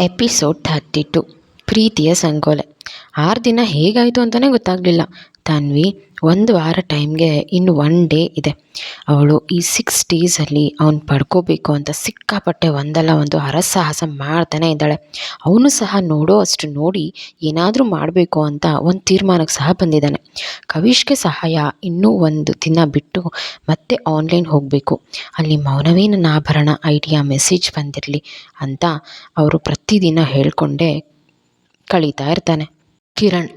Episode thirty to ಪ್ರೀತಿಯ ಸಂಕೋಲೆ. ಆರು ದಿನ ಹೇಗಾಯಿತು ಅಂತಲೇ ಗೊತ್ತಾಗಲಿಲ್ಲ. ತನ್ವಿ ಒಂದು ವಾರ ಟೈಮ್ಗೆ ಇನ್ನು ಒನ್ ಡೇ ಇದೆ. ಅವಳು ಈ ಸಿಕ್ಸ್ ಡೇಸಲ್ಲಿ ಅವ್ನು ಪಡ್ಕೋಬೇಕು ಅಂತ ಸಿಕ್ಕಾಪಟ್ಟೆ ಒಂದಲ್ಲ ಒಂದು ಹರಸಾಹಸ ಮಾಡ್ತಾನೆ ಇದ್ದಾಳೆ. ಅವನು ಸಹ ನೋಡೋ ಅಷ್ಟು ನೋಡಿ ಏನಾದರೂ ಮಾಡಬೇಕು ಅಂತ ಒಂದು ತೀರ್ಮಾನಕ್ಕೆ ಸಹ ಬಂದಿದ್ದಾನೆ. ಕವೀಶ್ಗೆ ಸಹಾಯ ಇನ್ನೂ ಒಂದು ದಿನ ಬಿಟ್ಟು ಮತ್ತೆ ಆನ್ಲೈನ್ ಹೋಗಬೇಕು. ಅಲ್ಲಿ ಮೌನವೇನ ನನ್ನ ಆಭರಣ ಐಡಿಯಾ ಮೆಸೇಜ್ ಬಂದಿರಲಿ ಅಂತ ಅವರು ಪ್ರತಿದಿನ ಹೇಳ್ಕೊಂಡೇ ಕಳೀತಾ ಇರ್ತಾನೆ. ಕಿರಣ್.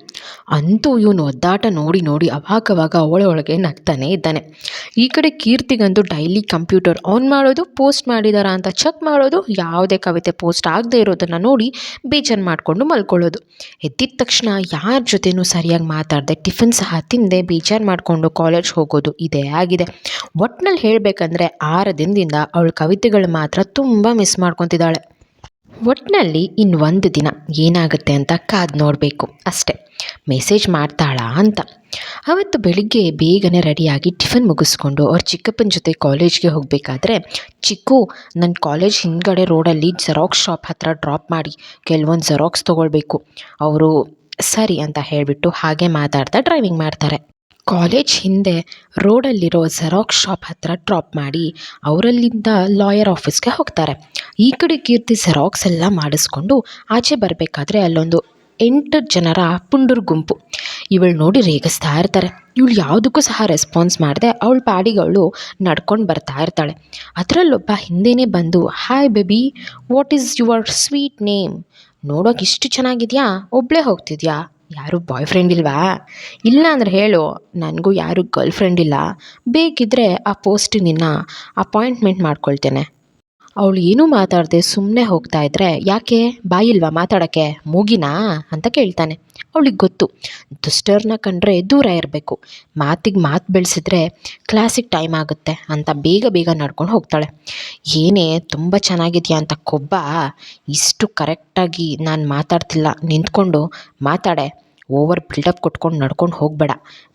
ಅಂತೂ ಇವನು ಒದ್ದಾಟ ನೋಡಿ ನೋಡಿ ಅವಾಗವಾಗ ಅವಳೊಳಗೆ ನಗ್ತಾನೆ ಇದ್ದಾನೆ. ಈ ಕಡೆ ಕೀರ್ತಿಗಂತೂ ಡೈಲಿ ಕಂಪ್ಯೂಟರ್ ಆನ್ ಮಾಡೋದು, ಪೋಸ್ಟ್ ಮಾಡಿದಾರಾ ಅಂತ ಚೆಕ್ ಮಾಡೋದು, ಯಾವುದೇ ಕವಿತೆ ಪೋಸ್ಟ್ ಆಗದೆ ಇರೋದನ್ನು ನೋಡಿ ಬೇಜಾರು ಮಾಡಿಕೊಂಡು ಮಲ್ಕೊಳ್ಳೋದು. ಎದ್ದಿದ ತಕ್ಷಣ ಯಾರ ಜೊತೆನೂ ಸರಿಯಾಗಿ ಮಾತಾಡದೆ, ಟಿಫಿನ್ ಸಹ ತಿಂದೆ, ಬೇಜಾರು ಮಾಡಿಕೊಂಡು ಕಾಲೇಜ್ ಹೋಗೋದು ಇದೇ ಆಗಿದೆ. ಒಟ್ನಲ್ಲಿ ಹೇಳಬೇಕಂದ್ರೆ ಆರು ದಿನದಿಂದ ಅವಳ ಕವಿತೆಗಳು ಮಾತ್ರ ತುಂಬ ಮಿಸ್ ಮಾಡ್ಕೊತಿದ್ದಾಳೆ. ಒಟ್ಟಿನಲ್ಲಿ ಒಂದು ದಿನ ಏನಾಗುತ್ತೆ ಅಂತ ಕಾದು ನೋಡಬೇಕು ಅಷ್ಟೆ. ಮೆಸೇಜ್ ಮಾಡ್ತಾಳಾ ಅಂತ. ಅವತ್ತು ಬೆಳಿಗ್ಗೆ ಬೇಗನೆ ರೆಡಿಯಾಗಿ ಟಿಫನ್ ಮುಗಿಸ್ಕೊಂಡು ಅವ್ರ ಚಿಕ್ಕಪ್ಪನ ಜೊತೆ ಕಾಲೇಜ್ಗೆ ಹೋಗಬೇಕಾದ್ರೆ, ಚಿಕ್ಕು ನನ್ನ ಕಾಲೇಜ್ ಹಿಂದ್ಗಡೆ ರೋಡಲ್ಲಿ ಜೆರಾಕ್ಸ್ ಶಾಪ್ ಹತ್ರ ಡ್ರಾಪ್ ಮಾಡಿ, ಕೆಲವೊಂದು ಜೆರಾಕ್ಸ್ ತೊಗೊಳ್ಬೇಕು. ಅವರು ಸರಿ ಅಂತ ಹೇಳಿಬಿಟ್ಟು ಹಾಗೆ ಮಾತಾಡ್ತಾ ಡ್ರೈವಿಂಗ್ ಮಾಡ್ತಾರೆ. ಕಾಲೇಜ್ ಹಿಂದೆ ರೋಡಲ್ಲಿರೋ ಜೆರಾಕ್ಸ್ ಶಾಪ್ ಹತ್ರ ಡ್ರಾಪ್ ಮಾಡಿ ಅವರಲ್ಲಿಂದ ಲಾಯರ್ ಆಫೀಸ್ಗೆ ಹೋಗ್ತಾರೆ. ಈ ಕಡೆ ಕೀರ್ತಿ ಜೆರಾಕ್ಸ್ ಎಲ್ಲ ಮಾಡಿಸ್ಕೊಂಡು ಆಚೆ ಬರಬೇಕಾದ್ರೆ ಅಲ್ಲೊಂದು ಎಂಟು ಜನರ ಪುಂಡುರ್ ಗುಂಪು. ಇವಳು ನೋಡಿ ರೇಗಿಸ್ತಾ ಇರ್ತಾರೆ. ಇವಳು ಯಾವುದಕ್ಕೂ ಸಹ ರೆಸ್ಪಾನ್ಸ್ ಮಾಡದೆ, ಅವಳ ಪಾಡಿಗೆ ಅವಳು ನಡ್ಕೊಂಡು ಬರ್ತಾ ಇರ್ತಾಳೆ. ಅದರಲ್ಲೊಬ್ಬ ಹಿಂದೆನೇ ಬಂದು hi baby what is your sweet name ನೋಡೋಕೆ ಇಷ್ಟು ಚೆನ್ನಾಗಿದೆಯಾ? ಒಬ್ಬಳೇ ಹೋಗ್ತಿದ್ಯಾ? ಯಾರು ಬಾಯ್ ಫ್ರೆಂಡ್ ಇಲ್ವಾ? ಇಲ್ಲ ಅಂದ್ರೆ ಹೇಳು, ನನಗೂ ಯಾರು ಗರ್ಲ್ ಫ್ರೆಂಡ್ ಇಲ್ಲ. ಬೇಕಿದ್ದರೆ ಆ ಪೋಸ್ಟ್ ನಿನ್ನ ಅಪಾಯಿಂಟ್ಮೆಂಟ್ ಮಾಡ್ಕೊಳ್ತೇನೆ. ಅವಳು ಏನೂ ಮಾತಾಡದೆ ಸುಮ್ಮನೆ ಹೋಗ್ತಾ ಇದ್ರೆ, ಯಾಕೆ? ಬಾಯಿಲ್ವಾ ಮಾತಾಡೋಕ್ಕೆ? ಮೂಗಿನಾ? ಅಂತ ಕೇಳ್ತಾನೆ. ಅವಳಿಗೆ ಗೊತ್ತು. ದುಷ್ಟರನ್ನ ಕಂಡ್ರೆ ದೂರ ಇರಬೇಕು. ಮಾತಿಗೆ ಮಾತು ಬೆಳೆಸಿದ್ರೆ ಕ್ಲಾಸಿಗೆ ಟೈಮ್ ಆಗುತ್ತೆ ಅಂತ ಬೇಗ ಬೇಗ ನಡ್ಕೊಂಡು ಹೋಗ್ತಾಳೆ. ಏನೇ, ತುಂಬ ಚೆನ್ನಾಗಿದೆಯಾ ಅಂತ ಕೊಬ್ಬ? ಇಷ್ಟು ಕರೆಕ್ಟಾಗಿ ನಾನು ಮಾತಾಡ್ತಿಲ್ಲ. ನಿಂತ್ಕೊಂಡು ಮಾತಾಡೆ. ಓವರ್ ಬಿಲ್ಡಪ್ ಕೊಟ್ಕೊಂಡು ನಡ್ಕೊಂಡು ಹೋಗಬೇಡ.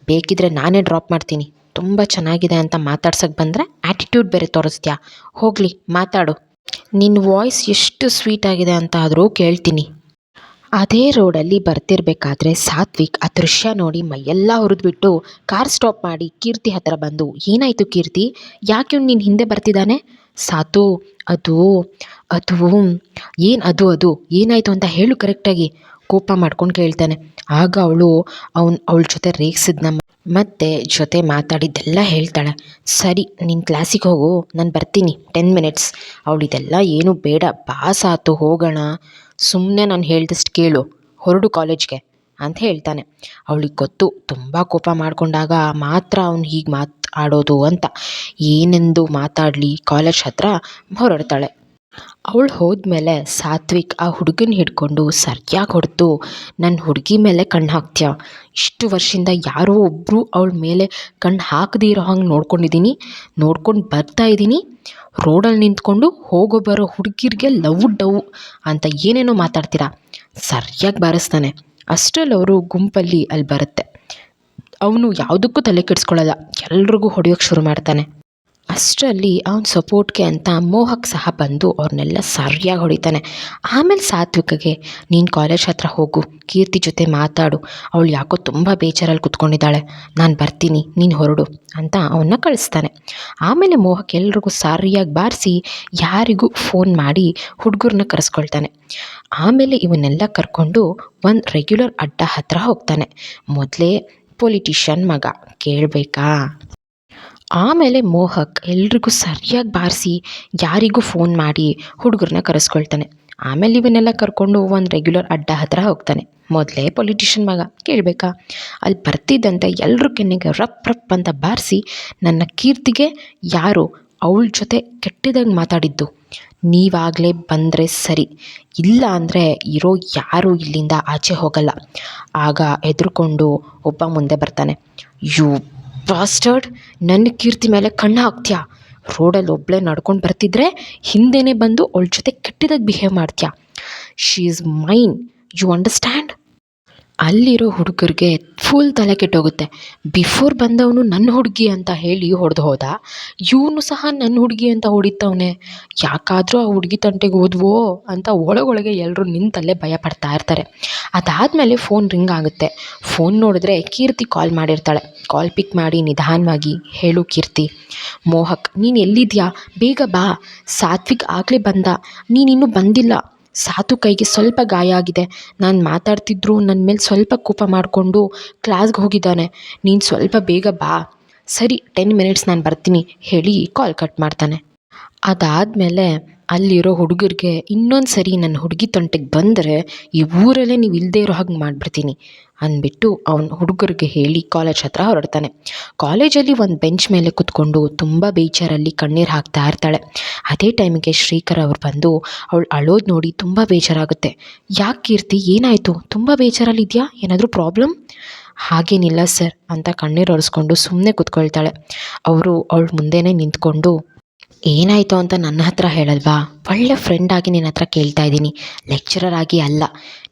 ಬೇಕಿದ್ರೆ ನಾನೇ ಡ್ರಾಪ್ ಮಾಡ್ತೀನಿ. ತುಂಬ ಚೆನ್ನಾಗಿದೆ ಅಂತ ಮಾತಾಡ್ಸಕ್ಕೆ ಬಂದರೆ ಆ್ಯಟಿಟ್ಯೂಡ್ ಬೇರೆ ತೋರಿಸ್ತೀಯಾ? ಹೋಗಲಿ, ಮಾತಾಡು. ನಿನ್ನ ವಾಯ್ಸ್ ಎಷ್ಟು ಸ್ವೀಟ್ ಆಗಿದೆ ಅಂತ ಆದರೂ ಕೇಳ್ತೀನಿ. ಅದೇ ರೋಡಲ್ಲಿ ಬರ್ತಿರ್ಬೇಕಾದ್ರೆ ಸಾತ್ವಿಕ್ ಆ ದೃಶ್ಯ ನೋಡಿ ಮೈಯೆಲ್ಲ ಹುರಿದ್ಬಿಟ್ಟು ಕಾರ್ ಸ್ಟಾಪ್ ಮಾಡಿ ಕೀರ್ತಿ ಹತ್ತಿರ ಬಂದು, ಏನಾಯಿತು ಕೀರ್ತಿ? ಯಾಕೆ ಇವ್ನು ನೀನು ಹಿಂದೆ ಬರ್ತಿದ್ದಾನೆ? ಸಾತು, ಅದು ಅದು, ಏನು ಅದು ಅದು, ಏನಾಯಿತು ಅಂತ ಹೇಳು ಕರೆಕ್ಟಾಗಿ ಕೋಪ ಮಾಡ್ಕೊಂಡು ಕೇಳ್ತಾನೆ. ಆಗ ಅವಳು ಅವ್ನು, ಅವಳ ಜೊತೆ ರೇಗಿಸಿದ್ನ ಮತ್ತೆ ಜೊತೆ ಮಾತಾಡಿದ್ದೆಲ್ಲ ಹೇಳ್ತಾಳೆ. ಸರಿ ನಿನ್ನ ಕ್ಲಾಸಿಗೆ ಹೋಗು, ನಾನು ಬರ್ತೀನಿ ಟೆನ್ ಮಿನಿಟ್ಸ್ ಅವಳಿದೆಲ್ಲ ಏನು ಬೇಡ ಪಾಸ್ ಆಯ್ತು ಹೋಗೋಣ. ಸುಮ್ಮನೆ ನಾನು ಹೇಳ್ದಷ್ಟು ಕೇಳು, ಹೊರಡು ಕಾಲೇಜ್ಗೆ ಅಂತ ಹೇಳ್ತಾನೆ. ಅವಳಿಗೆ ಗೊತ್ತು, ತುಂಬ ಕೋಪ ಮಾಡಿಕೊಂಡಾಗ ಮಾತ್ರ ಅವ್ನು ಹೀಗೆ ಮಾತಾಡೋದು ಅಂತ. ಏನೆಂದು ಮಾತಾಡಲಿ ಕಾಲೇಜ್ ಹತ್ರ ಹೊರಡ್ತಾಳೆ. ಅವಳು ಹೋದ್ಮೇಲೆ ಸಾತ್ವಿಕ್ ಆ ಹುಡುಗನ ಹಿಡ್ಕೊಂಡು ಸರಿಯಾಗಿ ಹೊಡೆದು ನನ್ನ ಹುಡುಗಿ ಮೇಲೆ ಕಣ್ಣು ಹಾಕ್ತೀಯ? ಇಷ್ಟು ವರ್ಷದಿಂದ ಯಾರೋ ಒಬ್ಬರು ಅವಳ ಮೇಲೆ ಕಣ್ಣು ಹಾಕದೇ ಇರೋ ಹಂಗೆ ನೋಡ್ಕೊಂಡಿದ್ದೀನಿ ನೋಡ್ಕೊಂಡು ಬರ್ತಾ ಇದ್ದೀನಿ ರೋಡಲ್ಲಿ ನಿಂತ್ಕೊಂಡು ಹೋಗೋ ಬರೋ ಹುಡುಗಿರಿಗೆ ಲವ್ ಡವ್ ಅಂತ ಏನೇನೋ ಮಾತಾಡ್ತೀರಾ? ಸರಿಯಾಗಿ ಬಾರಿಸ್ತಾನೆ. ಅಷ್ಟರಲ್ಲಿ ಅವರು ಗುಂಪಲ್ಲಿ ಅಲ್ಲಿ ಬರುತ್ತೆ. ಅವನು ಯಾವುದಕ್ಕೂ ತಲೆ ಕೆಡಿಸ್ಕೊಳ್ಳಲ್ಲ ಎಲ್ರಿಗೂ ಹೊಡೆಯೋಕ್ಕೆ ಶುರು ಮಾಡ್ತಾನೆ. ಅಷ್ಟರಲ್ಲಿ ಅವ್ನ ಸಪೋರ್ಟ್ಗೆ ಅಂತ ಮೋಹಕ್ ಸಹ ಬಂದು ಅವ್ರನ್ನೆಲ್ಲ ಸರಿಯಾಗಿ ಹೊಡಿತಾನೆ. ಆಮೇಲೆ ಸಾತ್ವಿಕಗೆ, ನೀನು ಕಾಲೇಜ್ ಹತ್ರ ಹೋಗು, ಕೀರ್ತಿ ಜೊತೆ ಮಾತಾಡು. ಅವಳು ಯಾಕೋ ತುಂಬ ಬೇಜಾರಲ್ಲಿ ಕುತ್ಕೊಂಡಿದ್ದಾಳೆ. ನಾನು ಬರ್ತೀನಿ, ನೀನು ಹೊರಡು, ಅಂತ ಅವನ್ನ ಕಳಿಸ್ತಾನೆ. ಆಮೇಲೆ ಮೋಹಕ್ ಎಲ್ರಿಗೂ ಸರಿಯಾಗಿ ಬಾರಿಸಿ ಯಾರಿಗೂ ಫೋನ್ ಮಾಡಿ ಹುಡುಗರನ್ನ ಕರೆಸ್ಕೊಳ್ತಾನೆ. ಆಮೇಲೆ ಇವನ್ನೆಲ್ಲ ಕರ್ಕೊಂಡು ಒಂದು ರೆಗ್ಯುಲರ್ ಅಡ್ಡ ಹತ್ರ ಹೋಗ್ತಾನೆ. ಮೊದಲೇ ಪೊಲಿಟಿಷಿಯನ್ ಮಗ, ಕೇಳಬೇಕಾ? ಆಮೇಲೆ ಮೋಹಕ್ ಎಲ್ರಿಗೂ ಸರಿಯಾಗಿ ಬಾರಿಸಿ, ಯಾರಿಗೂ ಫೋನ್ ಮಾಡಿ ಹುಡುಗರನ್ನ ಕರೆಸ್ಕೊಳ್ತಾನೆ. ಆಮೇಲೆ ಇವನ್ನೆಲ್ಲ ಕರ್ಕೊಂಡು ಒಂದು ರೆಗ್ಯುಲರ್ ಅಡ್ಡ ಹತ್ರ ಹೋಗ್ತಾನೆ. ಮೊದಲೇ ಪೊಲಿಟಿಷಿಯನ್ ಮಗ, ಕೇಳಬೇಕಾ? ಅಲ್ಲಿ ಬರ್ತಿದ್ದಂತೆ ಎಲ್ಲರೂ ಕೆನ್ನೆಗೆ ರಪ್ ರಪ್ ಅಂತ ಬಾರಿಸಿ, ನನ್ನ ಕೀರ್ತಿಗೆ ಯಾರು ಅವಳ ಜೊತೆ ಕೆಟ್ಟದಾಗಿ ಮಾತಾಡಿದ್ದು. ನೀವಾಗಲೇ ಬಂದರೆ ಸರಿ, ಇಲ್ಲ ಅಂದರೆ ಇರೋ ಯಾರೂ ಇಲ್ಲಿಂದ ಆಚೆ ಹೋಗಲ್ಲ. ಆಗ ಹೆದರ್ಕೊಂಡು ಒಬ್ಬ ಮುಂದೆ ಬರ್ತಾನೆ. ಯು ಬಾಸ್ಟರ್ಡ್ ನನ್ನ ಕೀರ್ತಿ ಮೇಲೆ ಕಣ್ಣು ಹಾಕ್ತೀಯಾ? ರೋಡಲ್ಲಿ ಒಬ್ಬಳೇ ನಡ್ಕೊಂಡು ಬರ್ತಿದ್ರೆ ಹಿಂದೆನೆ ಬಂದು ಅವಳ ಜೊತೆ ಕೆಟ್ಟದಾಗಿ ಬಿಹೇವ್ ಮಾಡ್ತೀಯಾ? She is mine you understand ಅಲ್ಲಿರೋ ಹುಡುಗರಿಗೆ ಫುಲ್ ತಲೆ ಕೆಟ್ಟೋಗುತ್ತೆ. ಬಿಫೋರ್ ಬಂದವನು ನನ್ನ ಹುಡುಗಿ ಅಂತ ಹೇಳಿ ಹೊಡೆದು ಹೋದ. ಇವನು ಸಹ ನನ್ನ ಹುಡುಗಿ ಅಂತ ಹೊಡಿತವನೆ. ಯಾಕಾದರೂ ಆ ಹುಡುಗಿ ತಂಟೆಗೆ ಹೋದ್ವೋ ಅಂತ ಒಳಗೊಳಗೆ ಎಲ್ಲರೂ ನಿಂತಲ್ಲೇ ಭಯ ಪಡ್ತಾ ಇರ್ತಾರೆ. ಅದಾದಮೇಲೆ ಫೋನ್ ರಿಂಗ್ ಆಗುತ್ತೆ. ಫೋನ್ ನೋಡಿದ್ರೆ ಕೀರ್ತಿ ಕಾಲ್ ಮಾಡಿರ್ತಾಳೆ. ಕಾಲ್ ಪಿಕ್ ಮಾಡಿ ನಿಧಾನವಾಗಿ, ಹೇಳು ಕೀರ್ತಿ. ಮೋಹಕ್, ನೀನು ಎಲ್ಲಿದ್ಯಾ? ಬೇಗ ಬಾ. ಸಾತ್ವಿಕ್ ಆಗಲೇ ಬಂದ. ನೀನಿನ್ನೂ ಬಂದಿಲ್ಲ. ಸಾತು ಕೈಗೆ ಸ್ವಲ್ಪ ಗಾಯ ಆಗಿದೆ. ನಾನು ಮಾತಾಡ್ತಿದ್ರು ನನ್ನ ಮೇಲೆ ಸ್ವಲ್ಪ ಕೋಪ ಮಾಡಿಕೊಂಡು ಕ್ಲಾಸ್ಗೆ ಹೋಗಿದ್ದಾನೆ. ನೀನು ಸ್ವಲ್ಪ ಬೇಗ ಬಾ. ಸರಿ ಟೆನ್ ಮಿನಿಟ್ಸ್ ನಾನು ಬರ್ತೀನಿ. ಹೇಳಿ ಕಾಲ್ ಕಟ್ ಮಾಡ್ತಾನೆ. ಅದಾದಮೇಲೆ ಅಲ್ಲಿರೋ ಹುಡುಗರಿಗೆ ಇನ್ನೊಂದು ಸರಿ ನನ್ನ ಹುಡುಗಿ ತಂಟೆಗೆ ಬಂದರೆ ಈ ಊರಲ್ಲೇ ನೀವು ಇಲ್ಲದೇ ಇರೋ ಹಾಗೆ ಮಾಡಿಬಿಡ್ತೀನಿ ಅಂದ್ಬಿಟ್ಟು ಅವ್ನು ಹುಡುಗರಿಗೆ ಹೇಳಿ ಕಾಲೇಜ್ ಹತ್ರ ಹೊರಡ್ತಾನೆ. ಕಾಲೇಜಲ್ಲಿ ಒಂದು ಬೆಂಚ್ ಮೇಲೆ ಕೂತ್ಕೊಂಡು ತುಂಬ ಬೇಜಾರಲ್ಲಿ ಕಣ್ಣೀರು ಹಾಕ್ತಾ ಇರ್ತಾಳೆ. ಅದೇ ಟೈಮಿಗೆ ಶ್ರೀಕರ್ ಅವ್ರು ಬಂದು ಅವಳು ಅಳೋದು ನೋಡಿ ತುಂಬ ಬೇಜಾರಾಗುತ್ತೆ. ಯಾಕೆ ಕೀರ್ತಿ, ಏನಾಯಿತು? ತುಂಬ ಬೇಜಾರಲ್ಲಿದೆಯಾ? ಏನಾದರೂ ಪ್ರಾಬ್ಲಮ್? ಹಾಗೇನಿಲ್ಲ ಸರ್ ಅಂತ ಕಣ್ಣೀರು ಒರೆಸ್ಕೊಂಡು ಸುಮ್ಮನೆ ಕೂತ್ಕೊಳ್ತಾಳೆ. ಅವರು ಅವಳ ಮುಂದೆನೇ ನಿಂತ್ಕೊಂಡು ಏನಾಯಿತು ಅಂತ ನನ್ನ ಹತ್ರ ಹೇಳಲ್ವಾ? ಒಳ್ಳೆ ಫ್ರೆಂಡ್ ಆಗಿ ನಿನ್ನ ಹತ್ರ ಕೇಳ್ತಾ ಇದ್ದೀನಿ. ಲೆಕ್ಚರರ್ ಆಗಿ ಅಲ್ಲ.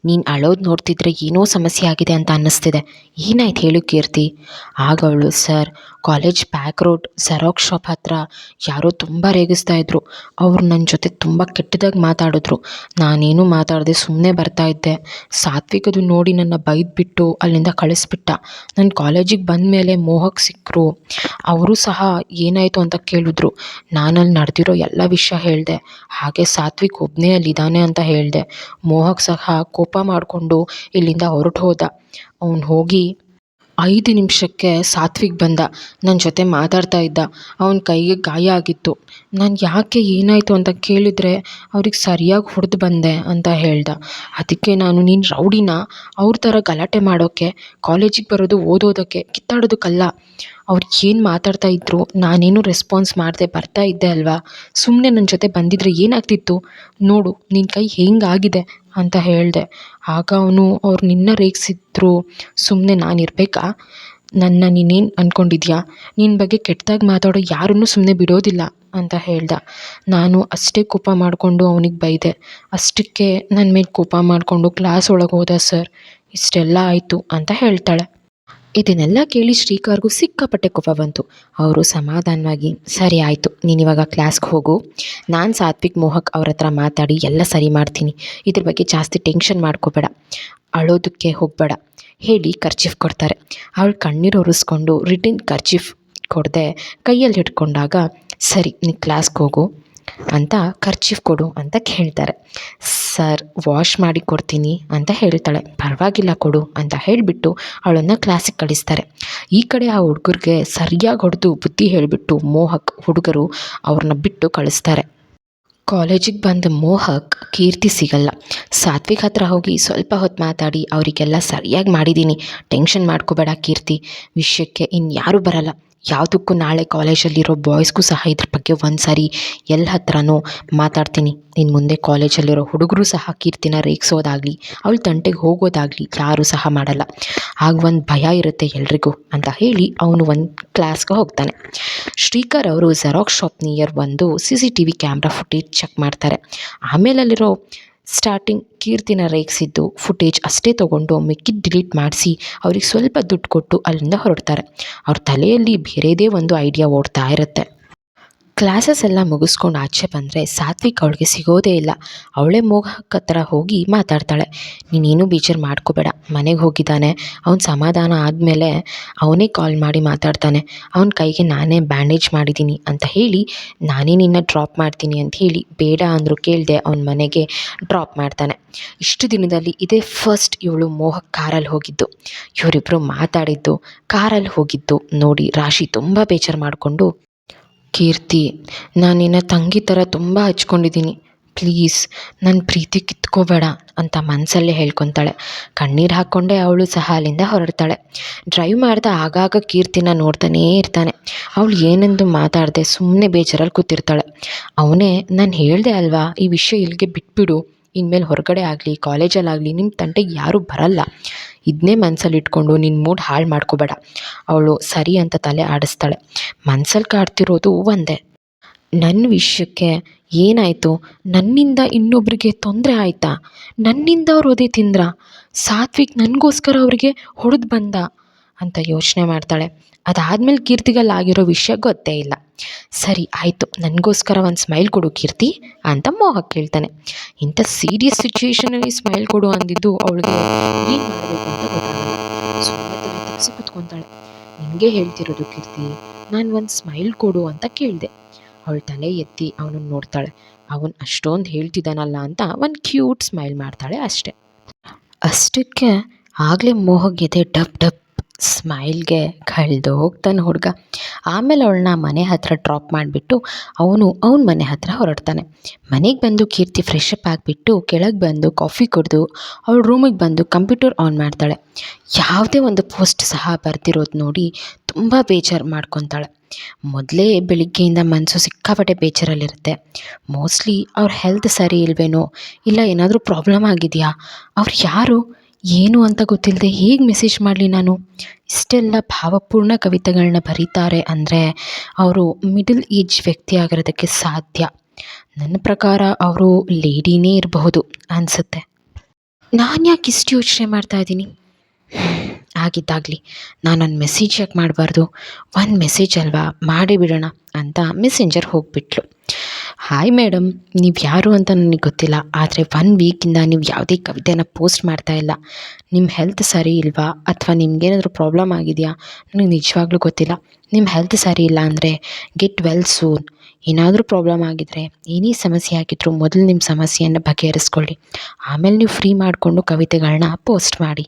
ನೀನು ಅಳೋದು ನೋಡ್ತಿದ್ರೆ ಏನೋ ಸಮಸ್ಯೆ ಆಗಿದೆ ಅಂತ ಅನ್ನಿಸ್ತಿದೆ. ಏನಾಯ್ತು ಹೇಳು ಕೀರ್ತಿ. ಆಗ ಅವಳು, sir, college back road xerox shop ಹತ್ರ ಯಾರೋ ತುಂಬ ರೇಗಿಸ್ತಾ ಇದ್ರು. ಅವ್ರು ನನ್ನ ಜೊತೆ ತುಂಬ ಕೆಟ್ಟದಾಗಿ ಮಾತಾಡಿದ್ರು. ನಾನೇನು ಮಾತಾಡದೆ ಸುಮ್ಮನೆ ಬರ್ತಾ ಇದ್ದೆ. ಸಾತ್ವಿಕ್ ಅದು ನೋಡಿ ನನ್ನ ಬೈದ್ಬಿಟ್ಟು ಅಲ್ಲಿಂದ ಕಳಿಸ್ಬಿಟ್ಟ. ನಾನು ಕಾಲೇಜಿಗೆ ಬಂದ ಮೇಲೆ ಮೋಹಕ್ ಸಿಕ್ಕರು ಅವರು ಸಹ ಏನಾಯಿತು ಅಂತ ಕೇಳಿದ್ರು. ನಾನಲ್ಲಿ ನಡೆದಿರೋ ಎಲ್ಲ ವಿಷಯ ಹೇಳಿದೆ. ಹಾಗೆ ಸಾತ್ವಿಕ್ ಒಬ್ಬನೇ ಅಲ್ಲಿದ್ದಾನೆ ಅಂತ ಹೇಳಿದೆ. ಮೋಹಕ್ ಸಹ ಕೋಪ ಮಾಡಿಕೊಂಡು ಇಲ್ಲಿಂದ ಹೊರಟು ಹೋದ. ಅವನು ಹೋಗಿ ಐದು ನಿಮಿಷಕ್ಕೆ ಸಾತ್ವಿಕ್ ಬಂದ. ನನ್ನ ಜೊತೆ ಮಾತಾಡ್ತಾ ಇದ್ದ. ಅವನ ಕೈಗೆ ಗಾಯ ಆಗಿತ್ತು. ನಾನು ಯಾಕೆ ಏನಾಯಿತು ಅಂತ ಕೇಳಿದರೆ ಅವ್ರಿಗೆ ಸರಿಯಾಗಿ ಹೊಡೆದು ಬಂದೆ ಅಂತ ಹೇಳ್ದ. ಅದಕ್ಕೆ ನಾನು ನೀನು ರೌಡಿನ ಅವ್ರ ಥರ ಗಲಾಟೆ ಮಾಡೋಕ್ಕೆ ಕಾಲೇಜಿಗೆ ಬರೋದು ಓದೋದಕ್ಕೆ ಕಿತ್ತಾಡೋದಕ್ಕಲ್ಲ. ಅವ್ರು ಏನು ಮಾತಾಡ್ತಾ ಇದ್ರು, ನಾನೇನು ರೆಸ್ಪಾನ್ಸ್ ಮಾಡಿದೆ ಬರ್ತಾ ಇದ್ದೆ ಅಲ್ವಾ? ಸುಮ್ಮನೆ ನನ್ನ ಜೊತೆ ಬಂದಿದ್ರೆ ಏನಾಗ್ತಿತ್ತು? ನೋಡು ನಿನ್ನ ಕೈ ಹೆಂಗಾಗಿದೆ ಅಂತ ಹೇಳಿದೆ. ಆಗ ಅವನು, ಅವ್ರು ನಿನ್ನ ರೇಗಿಸಿದ್ರು ಸುಮ್ಮನೆ ನಾನು ಇರಬೇಕಾ? ನನ್ನ ನೀನೇನು ಅಂದ್ಕೊಂಡಿದ್ಯಾ ನಿನ್ನ ಬಗ್ಗೆ ಕೆಟ್ಟದಾಗಿ ಮಾತಾಡೋ ಯಾರನ್ನು ಸುಮ್ಮನೆ ಬಿಡೋದಿಲ್ಲ ಅಂತ ಹೇಳ್ದ. ನಾನು ಅಷ್ಟೇ ಕೋಪ ಮಾಡಿಕೊಂಡು ಅವನಿಗೆ ಬೈದೆ. ಅಷ್ಟಕ್ಕೆ ನನ್ನ ಮೇಲೆ ಕೋಪ ಮಾಡಿಕೊಂಡು ಕ್ಲಾಸ್ ಒಳಗೆ ಹೋದ ಸರ್ ಇಷ್ಟೆಲ್ಲ ಆಯಿತು ಅಂತ ಹೇಳ್ತಾಳೆ. ಇದನ್ನೆಲ್ಲ ಕೇಳಿ ಶ್ರೀಕಾರ್ಗೂ ಸಿಕ್ಕಾಪಟ್ಟೆ ಕೋಪ ಬಂತು. ಅವರು ಸಮಾಧಾನವಾಗಿ, ಸರಿ ಆಯಿತು ನೀನಿವಾಗ ಕ್ಲಾಸ್ಗೆ ಹೋಗು. ನಾನು ಸಾತ್ವಿಕ್ ಮೋಹಕ್ ಅವ್ರ ಹತ್ರ ಮಾತಾಡಿ ಎಲ್ಲ ಸರಿ ಮಾಡ್ತೀನಿ. ಇದ್ರ ಬಗ್ಗೆ ಜಾಸ್ತಿ ಟೆನ್ಷನ್ ಮಾಡ್ಕೋಬೇಡ. ಅಳೋದಕ್ಕೆ ಹೋಗಬೇಡ. ಹೇಳಿ ಕರ್ಚೀಫ್ ಕೊಡ್ತಾರೆ. ಅವಳು ಕಣ್ಣೀರು ಒರೆಸ್ಕೊಂಡು ರಿಟರ್ನ್ ಕರ್ಚೀಫ್ ಕೊಡದೆ ಕೈಯಲ್ಲಿ ಹಿಡ್ಕೊಂಡಾಗ, ಸರಿ ನೀ ಕ್ಲಾಸ್ಗೆ ಹೋಗು. ಅಂತ ಕರ್ಚೀಫ್ ಕೊಡು ಅಂತ ಕೇಳ್ತಾರೆ. ಸರ್, ವಾಶ್ ಮಾಡಿ ಕೊಡ್ತೀನಿ ಅಂತ ಹೇಳ್ತಾಳೆ. ಪರವಾಗಿಲ್ಲ ಕೊಡು ಅಂತ ಹೇಳಿಬಿಟ್ಟು ಅವಳನ್ನು ಕ್ಲಾಸಿಗೆ ಕಳಿಸ್ತಾರೆ. ಈ ಕಡೆ ಆ ಹುಡುಗರಿಗೆ ಸರಿಯಾಗಿ ಹೊಡೆದು ಬುದ್ಧಿ ಹೇಳಿಬಿಟ್ಟು ಮೋಹಕ್ ಹುಡುಗರು ಅವ್ರನ್ನ ಬಿಟ್ಟು ಕಳಿಸ್ತಾರೆ. ಕಾಲೇಜಿಗೆ ಬಂದ ಮೋಹಕ್ ಕೀರ್ತಿ ಸಿಗಲ್ಲ. ಸಾತ್ವಿಕ್ ಹತ್ರ ಹೋಗಿ ಸ್ವಲ್ಪ ಹೊತ್ತು ಮಾತಾಡಿ, ಅವರಿಗೆಲ್ಲ ಸರಿಯಾಗಿ ಮಾಡಿದ್ದೀನಿ ಟೆನ್ಷನ್ ಮಾಡ್ಕೋಬೇಡ ಕೀರ್ತಿ. ವಿಷಯಕ್ಕೆ ಇನ್ಯಾರೂ ಬರಲ್ಲ. ಯಾವುದಕ್ಕೂ ನಾಳೆ ಕಾಲೇಜಲ್ಲಿರೋ ಬಾಯ್ಸ್ಗೂ ಸಹ ಇದ್ರ ಬಗ್ಗೆ ಒಂದು ಸಾರಿ ಎಲ್ಲ ಹತ್ರನೂ ಮಾತಾಡ್ತೀನಿ. ಇನ್ನು ಮುಂದೆ ಕಾಲೇಜಲ್ಲಿರೋ ಹುಡುಗರು ಸಹ ಕೀರ್ತಿನ ರೇಗಿಸೋದಾಗಲಿ, ಅವಳ ತಂಟೆಗೆ ಹೋಗೋದಾಗಲಿ ಯಾರೂ ಸಹ ಮಾಡಲ್ಲ. ಆಗ ಒಂದು ಭಯ ಇರುತ್ತೆ ಎಲ್ರಿಗೂ ಅಂತ ಹೇಳಿ ಅವನು ಒಂದು ಕ್ಲಾಸ್ಗೆ ಹೋಗ್ತಾನೆ. ಶ್ರೀಕರ್ ಅವರು ಜೆರಾಕ್ಸ್ ಶಾಪ್ ನಿಯರ್ ಒಂದು C C T V camera footage check ಮಾಡ್ತಾರೆ. ಆಮೇಲೆ ಅಲ್ಲಿರೋ ಸ್ಟಾರ್ಟಿಂಗ್ ಕೀರ್ತಿನ ರೇಗಿಸಿದ್ದು ಫುಟೇಜ್ ಅಷ್ಟೇ ತೊಗೊಂಡು ಮಿಕ್ಕಿದ್ದು ಡಿಲೀಟ್ ಮಾಡಿಸಿ ಅವ್ರಿಗೆ ಸ್ವಲ್ಪ ದುಡ್ಡು ಕೊಟ್ಟು ಅಲ್ಲಿಂದ ಹೊರಡ್ತಾರೆ. ಅವ್ರ ತಲೆಯಲ್ಲಿ ಬೇರೆದೇ ಒಂದು ಐಡಿಯಾ ಓಡ್ತಾ ಇರುತ್ತೆ. ಕ್ಲಾಸಸ್ ಎಲ್ಲ ಮುಗಿಸ್ಕೊಂಡು ಆಚೆ ಬಂದರೆ ಸಾತ್ವಿಕ್ ಅವಳಿಗೆ ಸಿಗೋದೇ ಇಲ್ಲ. ಅವಳೇ ಮೋಹಕ್ ಹತ್ರ ಹೋಗಿ ಮಾತಾಡ್ತಾಳೆ. ನೀನೇನು ಬೇಜಾರು ಮಾಡ್ಕೋಬೇಡ. ಮನೆಗೆ ಹೋಗಿದ್ದಾನೆ. ಅವ್ನು ಸಮಾಧಾನ ಆದಮೇಲೆ ಅವನೇ ಕಾಲ್ ಮಾಡಿ ಮಾತಾಡ್ತಾನೆ. ಅವನ ಕೈಗೆ ನಾನೇ ಬ್ಯಾಂಡೇಜ್ ಮಾಡಿದ್ದೀನಿ ಅಂತ ಹೇಳಿ ನಾನೇ ನಿನ್ನ ಡ್ರಾಪ್ ಮಾಡ್ತೀನಿ ಅಂತ ಹೇಳಿ ಬೇಡ ಅಂದರೂ ಕೇಳಿದೆ ಅವನ ಮನೆಗೆ ಡ್ರಾಪ್ ಮಾಡ್ತಾನೆ. ಇಷ್ಟು ದಿನದಲ್ಲಿ ಇದೇ ಫಸ್ಟ್ ಇವಳು ಮೋಹಕ್ ಕಾರಲ್ಲಿ ಹೋಗಿದ್ದು. ಇವರಿಬ್ಬರು ಮಾತಾಡಿದ್ದು, ಕಾರಲ್ಲಿ ಹೋಗಿದ್ದು ನೋಡಿ ರಾಶಿ ತುಂಬ ಬೇಜಾರು ಮಾಡಿಕೊಂಡು ಕೀರ್ತಿ, ನಾನು ನಿನ್ನ ತಂಗಿ ಥರ ತುಂಬ ಹಚ್ಕೊಂಡಿದ್ದೀನಿ. ಪ್ಲೀಸ್ ನನ್ನ ಪ್ರೀತಿ ಕಿತ್ಕೋಬೇಡ ಅಂತ ಮನಸಲ್ಲೇ ಹೇಳ್ಕೊತಾಳೆ. ಕಣ್ಣೀರು ಹಾಕ್ಕೊಂಡೇ ಅವಳು ಸಹ ಅಲ್ಲಿಂದ ಹೊರಡ್ತಾಳೆ. ಡ್ರೈವ್ ಮಾಡ್ತಾ ಆಗಾಗ ಕೀರ್ತಿನ ನೋಡ್ತಾನೇ ಇರ್ತಾನೆ. ಅವಳು ಏನೆಂದು ಮಾತಾಡದೆ ಸುಮ್ಮನೆ ಬೇಜಾರಲ್ಲಿ ಕೂತಿರ್ತಾಳೆ. ಅವನೇ, ನಾನು ಹೇಳಿದೆ ಅಲ್ವಾ, ಈ ವಿಷಯ ಇಲ್ಲಿಗೆ ಬಿಟ್ಬಿಡು. ಇನ್ಮೇಲೆ ಹೊರಗಡೆ ಆಗಲಿ ಕಾಲೇಜಲ್ಲಾಗಲಿ ನಿಮ್ಮ ತಂಟೆಗೆ ಯಾರೂ ಬರಲ್ಲ. ಇದನ್ನೇ ಮನ್ಸಲ್ಲಿ ಇಟ್ಕೊಂಡು ನಿನ್ನ ಮೂಡ್ ಹಾಳು ಮಾಡ್ಕೋಬೇಡ. ಅವಳು ಸರಿ ಅಂತ ತಲೆ ಆಡಿಸ್ತಾಳೆ. ಮನ್ಸಲ್ಲಿ ಕಾಡ್ತಿರೋದು ಒಂದೇ. ನನ್ನ ವಿಷಯಕ್ಕೆ ಏನಾಯಿತು? ನನ್ನಿಂದ ಇನ್ನೊಬ್ಬರಿಗೆ ತೊಂದರೆ ಆಯಿತಾ? ನನ್ನಿಂದ ಅವ್ರು ಒದೆ ತಿಂದ್ರ? ಸಾತ್ವಿಕ್ ನನಗೋಸ್ಕರ ಅವರಿಗೆ ಹೊಡೆದು ಬಂದ? ಅಂತ ಯೋಚನೆ ಮಾಡ್ತಾಳೆ. ಅದಾದಮೇಲೆ ಕೀರ್ತಿಗಲ್ಲಿ ಆಗಿರೋ ವಿಷಯ ಗೊತ್ತೇ ಇಲ್ಲ. ಸರಿ, ಆಯಿತು. ನನಗೋಸ್ಕರ ಒಂದು ಸ್ಮೈಲ್ ಕೊಡು ಕೀರ್ತಿ ಅಂತ ಮೋಹಕ್ ಕೇಳ್ತಾನೆ. ಇಂಥ ಸೀರಿಯಸ್ ಸಿಚುವೇಷನಲ್ಲಿ ಸ್ಮೈಲ್ ಕೊಡು ಅಂದಿದ್ದು ಅವಳಿಗೆ ಏನು ಮಾಡಬೇಕು ಅಂತ ಗೊತ್ತಾಗಲ್ಲ. ಸುಮ್ಮನೆ ತಗ್ಸಿ ಕುತ್ಕೊತಾಳೆ. ನಿನಗೆ ಹೇಳ್ತಿರೋದು ಕೀರ್ತಿ, ನಾನು ಒಂದು ಸ್ಮೈಲ್ ಕೊಡು ಅಂತ ಕೇಳಿದೆ. ಅವಳು ತಲೆ ಎತ್ತಿ ಅವನನ್ನು ನೋಡ್ತಾಳೆ. ಅವನು ಅಷ್ಟೊಂದು ಹೇಳ್ತಿದ್ದಾನಲ್ಲ ಅಂತ ಒಂದು ಕ್ಯೂಟ್ ಸ್ಮೈಲ್ ಮಾಡ್ತಾಳೆ ಅಷ್ಟೆ. ಅಷ್ಟಕ್ಕೆ ಆಗಲೇ ಮೋಹಗೆದೆ ಡಬ್ ಡಬ್ ಸ್ಮೈಲ್ಗೆ ಕಳೆದು ಹೋಗ್ತಾನೆ ಹುಡುಗ. ಆಮೇಲೆ ಅವಳನ್ನ ಮನೆ ಹತ್ರ ಡ್ರಾಪ್ ಮಾಡಿಬಿಟ್ಟು ಅವನು ಅವನ ಮನೆ ಹತ್ರ ಹೊರಡ್ತಾನೆ. ಮನೆಗೆ ಬಂದು ಕೀರ್ತಿ ಫ್ರೆಶ್ ಅಪ್ ಆಗಿಬಿಟ್ಟು ಕೆಳಗೆ ಬಂದು ಕಾಫಿ ಕುಡಿದು ಅವಳ ರೂಮಿಗೆ ಬಂದು ಕಂಪ್ಯೂಟರ್ ಆನ್ ಮಾಡ್ತಾಳೆ. ಯಾವುದೇ ಒಂದು ಪೋಸ್ಟ್ ಸಹ ಬರ್ತಿರೋದು ನೋಡಿ ತುಂಬ ಬೇಜಾರು ಮಾಡ್ಕೊತಾಳೆ. ಮೊದಲೇ ಬೆಳಿಗ್ಗೆಯಿಂದ ಮನಸ್ಸು ಸಿಕ್ಕಾಪಟ್ಟೆ ಬೇಜಾರಲ್ಲಿರುತ್ತೆ. ಮೋಸ್ಟ್ಲಿ ಅವ್ರ ಹೆಲ್ತ್ ಸರಿ ಇಲ್ವೇನೋ ಇಲ್ಲ ಏನಾದರೂ ಪ್ರಾಬ್ಲಮ್ ಆಗಿದೆಯಾ? ಅವ್ರು ಯಾರು? ಏನು ಅಂತ ಗೊತ್ತಿಲ್ಲದೆ ಹೇಗೆ ಮೆಸೇಜ್ ಮಾಡಲಿ ನಾನು? ಇಷ್ಟೆಲ್ಲ ಭಾವಪೂರ್ಣ ಕವಿತೆಗಳನ್ನ ಬರೀತಾರೆ ಅಂದರೆ ಅವರು ಮಿಡಲ್ ಏಜ್ ವ್ಯಕ್ತಿ ಆಗಿರೋದಕ್ಕೆ ಸಾಧ್ಯ. ನನ್ನ ಪ್ರಕಾರ ಅವರು ಲೇಡಿನೇ ಇರಬಹುದು ಅನಿಸುತ್ತೆ. ನಾನು ಯಾಕೆ ಇಷ್ಟು ಯೋಚನೆ ಮಾಡ್ತಾ ಇದ್ದೀನಿ? ಆಗಿದ್ದಾಗಲಿ ನಾನೊಂದು ಮೆಸೇಜ್ ಯಾಕೆ ಮಾಡಬಾರ್ದು? ಒಂದು ಮೆಸೇಜ್ ಅಲ್ವಾ? ಮಾಡಿಬಿಡೋಣ ಅಂತ ಮೆಸೆಂಜರ್ ಹೋಗಿಬಿಟ್ಲು. ಹಾಯ್ ಮೇಡಮ್ ನೀವು ಯಾರು ಅಂತ ನನಗೆ ಗೊತ್ತಿಲ್ಲ. ಆದರೆ ಒನ್ ವೀಕಿಂದ ನೀವು ಯಾವುದೇ ಕವಿತೆನ ಪೋಸ್ಟ್ ಮಾಡ್ತಾ ಇಲ್ಲ. ನಿಮ್ಮ ಹೆಲ್ತ್ ಸರಿ ಇಲ್ವಾ? ಅಥವಾ ನಿಮ್ಗೇನಾದರೂ ಪ್ರಾಬ್ಲಮ್ ಆಗಿದೆಯಾ? ನನಗೆ ನಿಜವಾಗ್ಲೂ ಗೊತ್ತಿಲ್ಲ. ನಿಮ್ಮ ಹೆಲ್ತ್ ಸರಿ ಇಲ್ಲ ಅಂದರೆ ಗೆಟ್ ವೆಲ್ ಸೂನ್ ಏನಾದರೂ ಪ್ರಾಬ್ಲಮ್ ಆಗಿದ್ದರೆ ಏನೇ ಸಮಸ್ಯೆ ಆಗಿದ್ದರೂ ಮೊದಲು ನಿಮ್ಮ ಸಮಸ್ಯೆಯನ್ನು ಬಗೆಹರಿಸ್ಕೊಳ್ಳಿ. ಆಮೇಲೆ ನೀವು ಫ್ರೀ ಮಾಡಿಕೊಂಡು ಕವಿತೆಗಳನ್ನ ಪೋಸ್ಟ್ ಮಾಡಿ.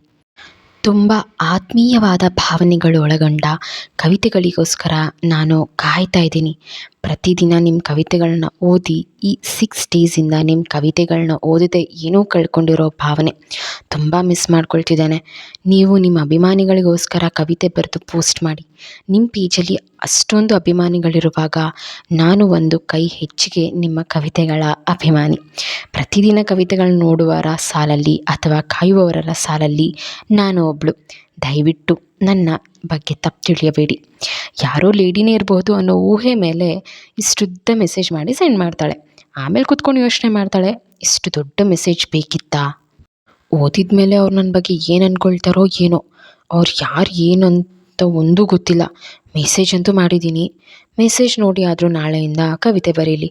ತುಂಬ ಆತ್ಮೀಯವಾದ ಭಾವನೆಗಳು ಒಳಗೊಂಡ ಕವಿತೆಗಳಿಗೋಸ್ಕರ ನಾನು ಕಾಯ್ತಾ ಇದ್ದೀನಿ. ಪ್ರತಿದಿನ ನಿಮ್ಮ ಕವಿತೆಗಳನ್ನ ಓದಿ ಈ ಸಿಕ್ಸ್ ಡೇಸಿಂದ ನಿಮ್ಮ ಕವಿತೆಗಳನ್ನ ಓದದೆ ಏನೋ ಕಳ್ಕೊಂಡಿರೋ ಭಾವನೆ ತುಂಬ ಮಿಸ್ ಮಾಡ್ಕೊಳ್ತಿದ್ದಾನೆ. ನೀವು ನಿಮ್ಮ ಅಭಿಮಾನಿಗಳಿಗೋಸ್ಕರ ಕವಿತೆ ಬರೆದು ಪೋಸ್ಟ್ ಮಾಡಿ. ನಿಮ್ಮ ಪೇಜಲ್ಲಿ ಅಷ್ಟೊಂದು ಅಭಿಮಾನಿಗಳಿರುವಾಗ ನಾನು ಒಂದು ಕೈ ಹೆಚ್ಚಿಗೆ ನಿಮ್ಮ ಕವಿತೆಗಳ ಅಭಿಮಾನಿ. ಪ್ರತಿದಿನ ಕವಿತೆಗಳನ್ನ ನೋಡುವವರ ಸಾಲಲ್ಲಿ ಅಥವಾ ಕಾಯುವವರ ಸಾಲಲ್ಲಿ ನಾನು ಒಬ್ಬಳು ದಯವಿಟ್ಟು ನನ್ನ ಬಗ್ಗೆ ತಪ್ಪು ತಿಳಿಯಬೇಡಿ. ಯಾರೋ ಲೇಡಿನೇ ಇರಬಹುದು ಅನ್ನೋ ಊಹೆ ಮೇಲೆ ಇಷ್ಟುದ್ದ ಮೆಸೇಜ್ ಮಾಡಿ ಸೆಂಡ್ ಮಾಡ್ತಾಳೆ. ಆಮೇಲೆ ಕುತ್ಕೊಂಡು ಯೋಚನೆ ಮಾಡ್ತಾಳೆ, ಇಷ್ಟು ದೊಡ್ಡ ಮೆಸೇಜ್ ಬೇಕಿತ್ತಾ? ಓದಿದ ಮೇಲೆ ಅವ್ರು ನನ್ನ ಬಗ್ಗೆ ಏನು ಅಂದ್ಕೊಳ್ತಾರೋ ಏನೋ. ಅವ್ರು ಯಾರು ಏನು ಅಂತ ಒಂದೂ ಗೊತ್ತಿಲ್ಲ. ಮೆಸೇಜ್ ಅಂತೂ ಮಾಡಿದ್ದೀನಿ ಮೆಸೇಜ್ ನೋಡಿ ಆದರೂ ನಾಳೆಯಿಂದ ಕವಿತೆ ಬರೀಲಿ.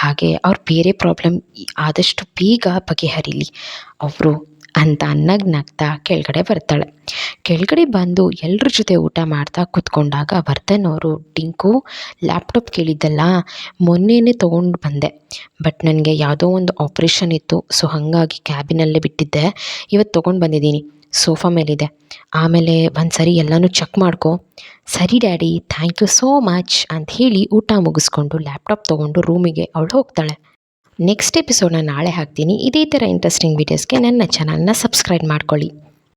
ಹಾಗೆ ಅವ್ರ ಬೇರೆ ಪ್ರಾಬ್ಲಮ್ ಆದಷ್ಟು ಬೇಗ ಬಗೆಹರಿಲಿ. ಅವರು ಅಂತ ನಗ್ ನಗ್ತಾ ಕೆಳಗಡೆ ಬರ್ತಾಳೆ. ಕೆಳಗಡೆ ಬಂದು ಎಲ್ಲರ ಜೊತೆ ಊಟ ಮಾಡ್ತಾ ಕೂತ್ಕೊಂಡಾಗ ವರ್ಧನ್ ಅವರು, ಟಿಂಕು, ಲ್ಯಾಪ್ಟಾಪ್ ಕೇಳಿದ್ದಲ್ಲ, ಮೊನ್ನೆನೇ ತೊಗೊಂಡು ಬಂದೆ. ಬಟ್ ನನಗೆ ಯಾವುದೋ ಒಂದು ಆಪ್ರೇಷನ್ ಇತ್ತು, ಸೊ ಹಾಗಾಗಿ ಕ್ಯಾಬಿನಲ್ಲೇ ಬಿಟ್ಟಿದ್ದೆ. ಇವತ್ತು ತೊಗೊಂಡು ಬಂದಿದ್ದೀನಿ. ಸೋಫಾ ಮೇಲಿದೆ. ಆಮೇಲೆ ಒಂದು ಸರಿ ಎಲ್ಲನೂ ಚೆಕ್ ಮಾಡ್ಕೊ. ಸರಿ daddy, thank you so much, ಅಂತ ಹೇಳಿ ಊಟ ಮುಗಿಸ್ಕೊಂಡು ಲ್ಯಾಪ್ಟಾಪ್ ತೊಗೊಂಡು ರೂಮಿಗೆ ಅವಳು ಹೋಗ್ತಾಳೆ. ನೆಕ್ಸ್ಟ್ ಎಪಿಸೋಡ್ನ ನಾಳೆ ಹಾಕ್ತೀನಿ. ಇದೇ ಥರ ಇಂಟ್ರೆಸ್ಟಿಂಗ್ ವೀಡಿಯೋಸ್ಗೆ ನನ್ನ ಚಾನಲ್ನ ಸಬ್ಸ್ಕ್ರೈಬ್ ಮಾಡ್ಕೊಳ್ಳಿ.